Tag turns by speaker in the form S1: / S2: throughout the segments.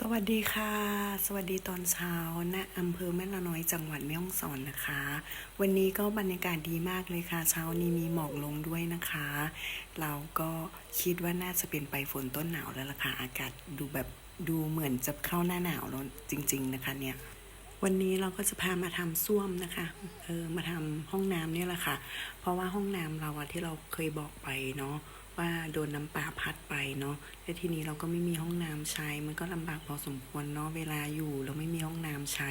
S1: สวัสดีค่ะ สวัสดีตอนเช้าณอำเภอแม่ละน้อยจังหวัดแม่ฮ่องสอนนะคะ วันนี้ก็บรรยากาศดีมากเลยค่ะ เช้านี้มีหมอกลงด้วยนะคะ เราก็คิดว่าน่าจะเป็นไปฝนต้นหนาวแล้วล่ะค่ะ อากาศดูแบบดูเหมือนจะเข้าหน้าหนาวแล้วจริง ๆ นะคะเนี่ย วันนี้เราก็จะพามาทำส้วมนะคะเออมาทำห้องน้ำเนี่ยแหละค่ะ เพราะว่าห้องน้ำเราอะที่เราเคยบอกไปเนาะว่าโดนน้ำป่าพัดไปเนาะแล้วทีนี้เราก็ไม่มีห้องน้ำใช้มันก็ลำบากพอสมควรเนาะเวลาอยู่เราไม่ ใช้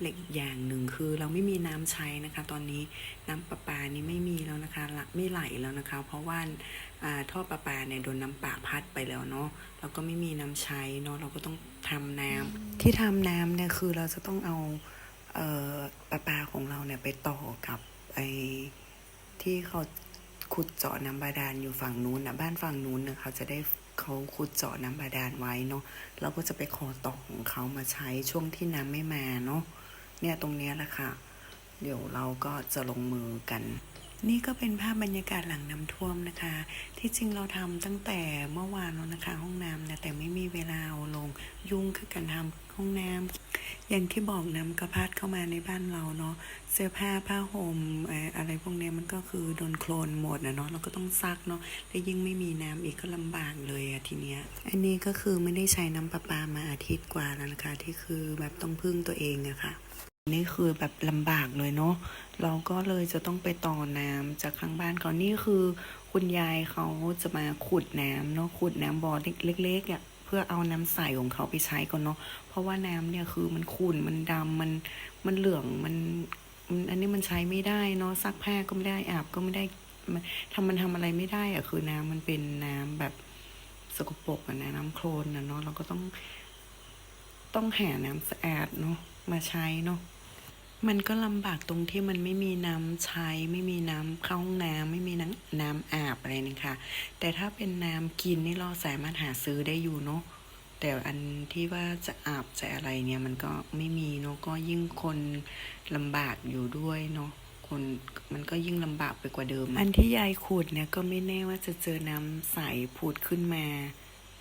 S1: และอีกอย่างหนึ่งคือเราไม่มีน้ำใช้นะคะ ตอนนี้น้ำประปานี่ไม่มีแล้วนะคะไม่ไหลแล้วนะคะ เพราะว่าท่อประปาเนี่ยโดนน้ำป่าพัดไปแล้วเนาะเราก็ไม่มีน้ำใช้เนาะเราก็ต้องทำน้ำที่ทำน้ำเนี่ยคือเราจะต้องเอาเอประปาของเราเนี่ยไปต่อกับไอ้ที่เขา ขุดเจาะน้ำบาดาลอยู่ฝั่งนู้นนะบ้านฝั่งนู้นนะเขาจะได้เขาขุดเจาะน้ำบาดาลไว้เนาะเราก็จะไปขอต่อของเขามาใช้ช่วงที่น้ำไม่มาเนาะเนี่ยตรงเนี้ยแหละค่ะ เดี๋ยวเราก็จะลงมือกัน นี่ก็เป็นภาพบรรยากาศหลังน้ำท่วมนะคะ ที่จริงเราทำตั้งแต่เมื่อวานแล้วนะคะ ห้องน้ำนะแต่ไม่มีเวลาเอาลงยุ่งคือการทำห้องน้ำอย่างที่บอกน้ำกระพัดเข้ามาในบ้านเราเนาะเสื้อผ้าผ้าห่มเอ่ออะไรพวกนี้มันก็คือโดนโคลนหมดนะเนาะเราก็ต้องซักเนาะแล้วยิ่งไม่มีน้ำอีกก็ลำบากเลยอะทีเนี้ยอันนี้ก็คือไม่ได้ใช้น้ำประปามาอาทิตย์กว่าแล้วนะคะ ที่คือแบบต้องพึ่งตัวเองอะค่ะ นี่คือแบบลำบากเลยเนาะเราก็เลยจะต้องไปต่อน้ำจากข้างบ้านเขานี่คือ คุณยายเขาจะมาขุดน้ำเนาะขุดน้ำบ่อเล็กๆอะเพื่อเอาน้ำใสของเขาไปใช้ก่อนเนาะเพราะว่าน้ำเนี่ยคือมันขุ่นมันดำมันมันเหลืองมันอันนี้มันใช้ไม่ได้เนาะซักผ้าก็ไม่ได้อาบก็ไม่ได้ทำมันทำอะไรไม่ได้อะคือน้ำมันเป็นน้ำแบบสกปรกอะนะน้ำโคลนนะเนาะเราก็ต้อง ต้องหาน้ำสะอาดเนาะมาใช้เนาะมันก็ลำบากตรงที่มันไม่มีน้ำใช้ ไม่มีน้ำเข้าห้องน้ำไม่มีน้ำน้ำอาบอะไรนี่ค่ะแต่ถ้าเป็นน้ำกินนี่เราสามารถหาซื้อได้อยู่เนาะแต่อันที่ว่าจะอาบจะอะไรเนี่ยมันก็ไม่มีเนาะก็ยิ่งคนลำบากอยู่ด้วยเนาะคนมันก็ยิ่งลำบากไปกว่าเดิม อันที่ยายขุดเนี่ยก็ไม่แน่ว่าจะเจอน้ำใสผุดขึ้นมา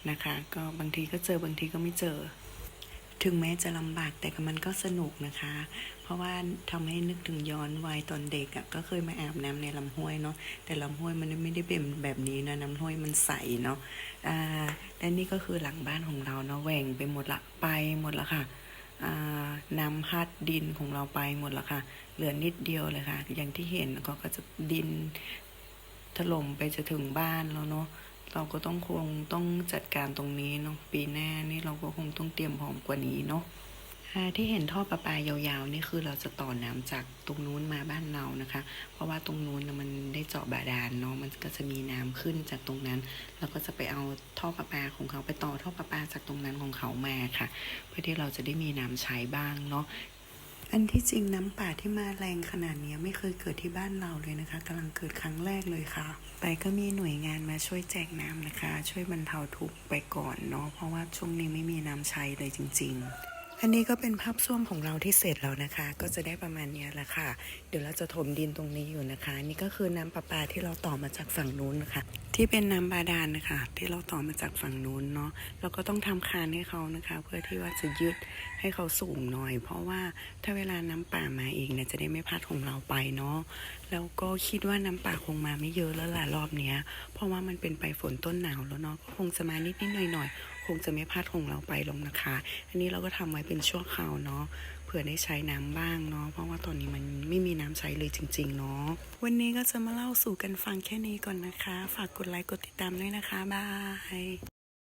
S1: นะคะ ก็บางทีก็เจอบางทีก็ไม่เจอ ถึงแม้จะลำบากแต่ก็มันก็สนุกนะคะ เพราะว่าทำให้นึกถึงย้อนวัยตอนเด็กอะ่ะก็เคยมาอาบน้ำในลำห้วยเนาะแต่ลำห้วยมันไม่ได้เป็นแบบนี้นะน้ำห้วยมันใสเนาะอ่าและนี่ก็คือหลังบ้านของเราเนาะแหว่งไปหมดละไปหมดละค่ะน้ำพัดดินของเราไปหมดละค่ะ เหลือนิดเดียวเลยค่ะ อย่างที่เห็นก็ก็จะดินถล่มไปจะถึงบ้านแล้วเนาะ เราก็ต้องคงต้องจัดการตรงนี้เนาะปีหน้านี่เราก็คงต้องเตรียมพร้อมกว่านี้เนาะที่เห็นท่อประปายาวๆนี่คือเราจะต่อน้ำจากตรงนู้นมาบ้านเรานะคะ เพราะว่าตรงนู้นมันได้เจาะบาดาลเนาะมันก็จะมีน้ำขึ้นจากตรงนั้น เราก็จะไปเอาท่อประปาของเขาไปต่อท่อประปาจากตรงนั้นของเขามาค่ะ เพื่อที่เราจะได้มีน้ำใช้บ้างเนาะ อันที่จริงน้ำป่าที่มาแรงขนาดนี้ไม่เคยเกิดที่บ้านเราเลยนะคะกำลังเกิดครั้งแรกเลยค่ะ ไปก็มีหน่วยงานมาช่วยแจกน้ำนะคะ ช่วยบรรเทาทุกข์ไปก่อนเนาะเพราะว่าช่วงนี้ไม่มีน้ำใช้เลยจริง ๆ อันนี้ก็เป็นภาพส้วมของเราที่เสร็จแล้วนะคะ ก็จะได้ประมาณนี้แหละค่ะ เดี๋ยวเราจะถมดินตรงนี้อยู่นะคะ นี่ก็คือน้ำประปาที่เราต่อมาจากฝั่งนู้นนะคะ ที่เป็นน้ำบาดาลนะคะ ที่เราต่อมาจากฝั่งนู้นเนาะเราก็ต้องทำคานให้เขานะคะ เพื่อที่ว่าจะยึดให้เขาสูงหน่อย เพราะว่าถ้าเวลาน้ำป่ามาเองเนี่ยจะได้ไม่พัดของเราไปเนาะแล้วก็คิดว่าน้ำป่าคงมาไม่เยอะแล้วล่ะรอบเนี้ย เพราะว่ามันเป็นไปลายฝนต้นหนาวแล้วเนาะก็คงจะมานิดนิดหน่อยหน่อย งจะไม่พลาดของเราไปลงนะคะ อันนี้เราก็ทำไว้เป็นชั่วคราวเนาะเผื่อได้ใช้น้ำบ้างเนาะเพราะว่าตอนนี้มันไม่มีน้ำใช้เลยจริง ๆ เนาะวันนี้ก็จะมาเล่าสู่กันฟังแค่นี้ก่อนนะคะ ฝากกดไลค์กดติดตามด้วยนะคะบาย